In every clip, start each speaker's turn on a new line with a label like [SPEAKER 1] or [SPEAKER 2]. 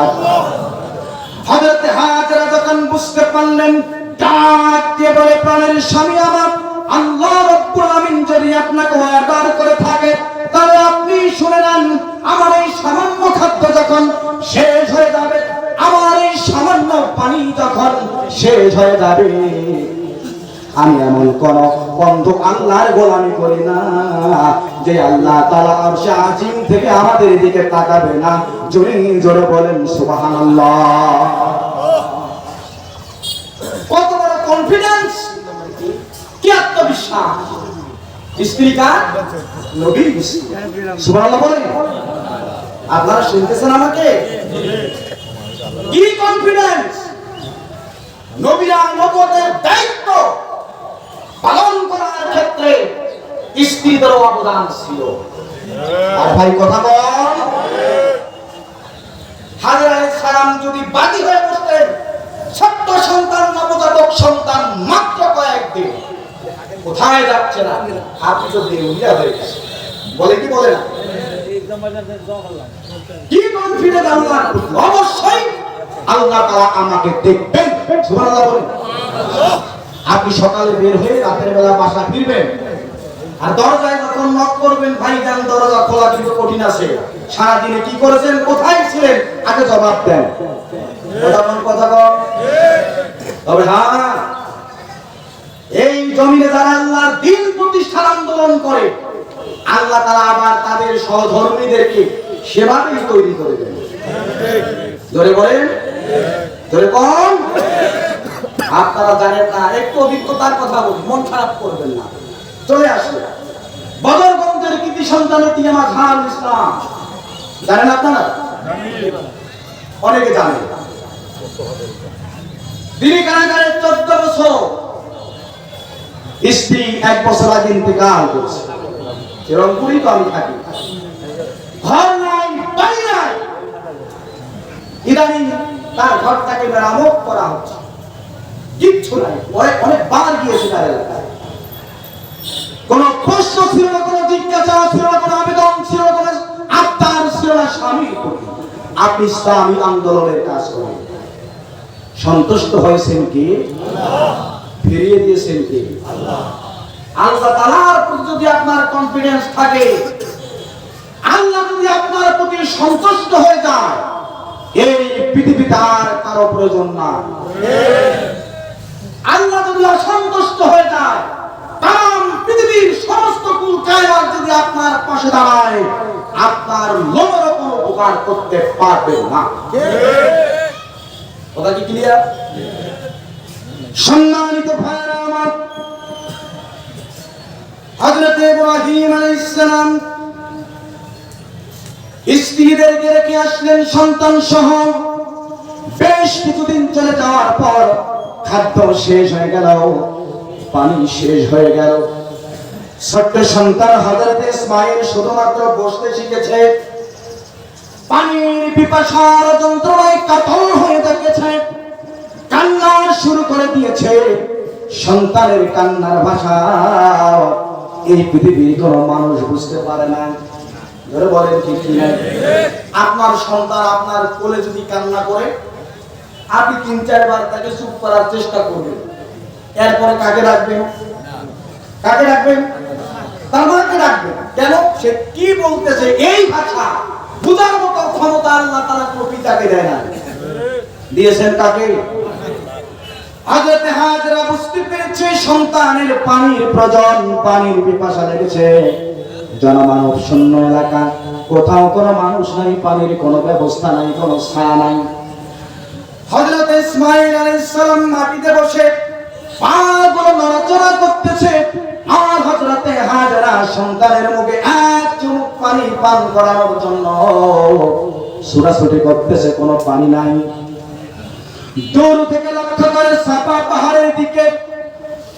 [SPEAKER 1] আকবার হযরত যদি আপনাকে অর্ডার তাহলে আপনি শুনে নেন, আমার এই সামান্য খাদ্য যখন শেষ হয়ে যাবে, আমার এই সামান্য পানি যখন শেষ হয়ে যাবে। আমি এমন কোন বন্ধু আল্লাহর গোলামি করি না, যে আল্লাহ তালা আরশে আজিম থেকে আমাদের দিকে তাকাবে না। জোরে জোরে বলেন, সুবহানাল্লাহ। কত বড় কনফিডেন্স কি আত্মবিশ্বাস! স্ত্রী কার? নবীর সুবহানাল্লাহ বলেন। আপনারা শুনতেছেন আমাকে? কি কনফিডেন্স নবীরা নবতের স্ত্রীদেরও অবদান ছিল। আর ভাই কথা বল হাজার সালাম যদি বাদী হয়ে বসতেন, ছোট্ট সন্তান, নবজাতক সন্তান মাত্র কয়েকদিন। কোথায় যাচ্ছে না? আপনি তো দেউলিয়া হয়ে গেছে। বলে কি বলে না? কি কনফিডেন্ট আল্লাহ? অবশ্যই আল্লাহ তাআলা আমাকে দেখবেন। সুবহানাল্লাহ আপনি সকালে বের হয়ে রাতের বেলা বাসা ফিরবেন। আর দরজায় যখন নক করবেন, ভাই যান দরজা খোলা কিন্তু কঠিন আছে। সারাদিনে কি করেছেন? কোথায় ছিলেন? আগে জবাব দেন। কথা তবে হ্যাঁ এই জমিনে যারা আল্লাহর দিন প্রতিষ্ঠার আন্দোলন করে, আল্লাহ তারা আবার তাদের সহধর্মীদেরকে সেভাবেই তৈরি করে ধরে বলেন? ধরে কোন? আপনারা জানেন না, একটু অভিজ্ঞতার কথা মন খারাপ করবেন না। চলে আসে বদরগঞ্জের কৃতি সন্তানের তিয়ামা খান ইসলাম। জানেন আপনারা? অনেকে জানেন। তিনি কারাগারে চোদ্দ বছর স্ত্রী এক বছর আগে ইন্তেকাল করেছে। রংপুরেই তো আমি থাকি। ঘর নাই, বাড়ি নাই। ইদানিং তার ঘরটাকে মেরামত করা হচ্ছে। কিচ্ছু নাই। অনেক বার গিয়েছে তার এলাকায়। কোন প্রশ্ন ছিল না কোন জিজ্ঞাসা ছিল না কোন আবেদন ছিল না কোন আত্মার ছিল না স্বামী আপনি ইসলামী আন্দোলনের কাজ করেন। সন্তুষ্ট হয়েছেন কি? ফিরিয়ে দিয়েছেন কি? আল্লাহ তালার প্রতি যদি আপনার কনফিডেন্স থাকে আল্লাহ যদি আপনার প্রতি সন্তুষ্ট হয়ে যায় এই পৃথিবীতে আর কারও প্রয়োজন না আল্লাহ যদি অসন্তুষ্ট হয়ে যায় তাম পৃথিবীর সমস্ত কুল কায়নাত যদি আপনার পাশে দাঁড়ায় আপনার লোমেরও কোনো উপকার করতে পারবে না। কথা কি ক্লিয়ার সম্মানিত আমার, হযরত ইব্রাহিম আলাইহিস সালাম স্ত্রীদেরকে রেখে আসলেন, সন্তান সহ বেশ কিছুদিন চলে যাওয়ার পর খাদ্য শেষ হয়ে গেল, পানি শেষ হয়ে গেল। ছোট্ট সন্তান হযরত ইসমাইল শুধুমাত্র বসতে শিখেছে। পানির পিপাসার যন্ত্রণায় কাতর হয়ে দেখেছে কান্না শুরু করে দিয়েছে। সন্তানের কান্নার ভাষা এই পৃথিবীর কোনো মানুষ বুঝতে পারে না। ধরে বলেন কি না আপনার সন্তান আপনার কোলে যদি কান্না করে, আপনি তিন, চারবার তাকে চুপ করার চেষ্টা করবেন। এরপরে কাকে রাখবেন কাকে রাখবেন কেন? সে কি বলতেছে এই ভাষা বুঝার মতো ক্ষমতা আল্লাহ তারা দেয় না। দিয়েছেন বুঝতে পেরেছে সন্তানের পানির প্রয়োজন, পানির পিপাসা লেগেছে। জনমানব শূন্য এলাকা, কোথাও কোনো মানুষ নাই, পানির কোনো ব্যবস্থা নাই, কোনো ছায়া নাই। হযরত মাটিতে বসে পাগুলো নড়াচড়া করতেছে। সন্তানের মুখে এক চুমুক পানি পান করানোর জন্য। ছুটাছুটি করতেছে, কোনো পানি নাই। দূর থেকে লক্ষ্য করে সাপা পাহাড়ের দিকে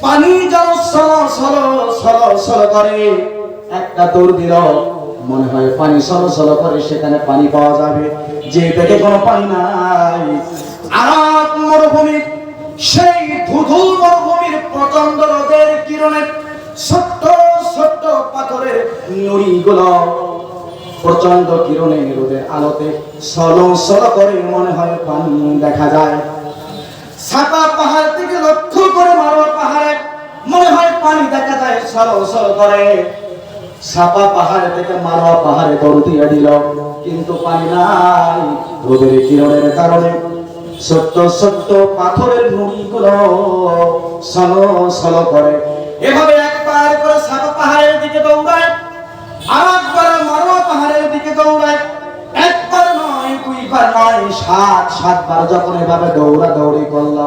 [SPEAKER 1] পানি যেন সল সল সল সল করে। একটা দৌড় দিল, মনে হয় পানি সল সল করে, সেখানে পানি পাওয়া যাবে। যে দেখে কোনো পানি নাই, আরাক মরুভূমি সেই ধুধু মরুভূমির প্রচণ্ড পাথরের নুড়িগুলো প্রচণ্ড কিরণে রোদের আলোতে সল সল করে মনে হয় পানি দেখা যায়। ছাপা পাহাড় থেকে লক্ষ্য করে মারোয়া পাহাড়ে, মনে হয় পানি দেখা যায় সল সল করে। ছাপা পাহাড় থেকে মারোয়া পাহাড়ে দৌড় দিয়ে দিল কিন্তু পানি নাই রোদের কিরণের কারণে। ছোট্ট ছোট্ট পাথরের নুড়িগুলো সল সল করে। এভাবে একবার করে সাপা পাহাড়ের দিকে দৌড়ায় নয় সাত, সাতবার যখন এভাবে দৌড়া দৌড়ি করল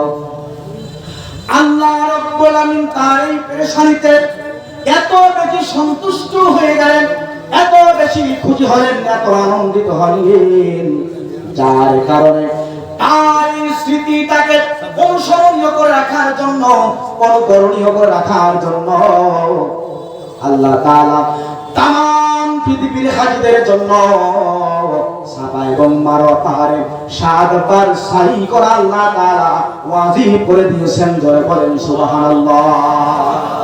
[SPEAKER 1] আল্লাহ রাব্বুল আমিন তার এই পেরেশানিতে এত বেশি সন্তুষ্ট হয়ে গেলেন, এত বেশি খুশি হলেন, এত আনন্দিত হলেন, যার কারণে তার স্মৃতিটাকে অনুসরণীয় করে রাখার জন্য, অনুকরণীয় করে রাখার জন্য আল্লাহ তাআলা তাম পৃথিবীর হাজিদের জন্য সাবা এবং পাহাড়ে সাতবার সাই করা করে দিয়েছেন জয় বলেন সুবহানাল্লাহ।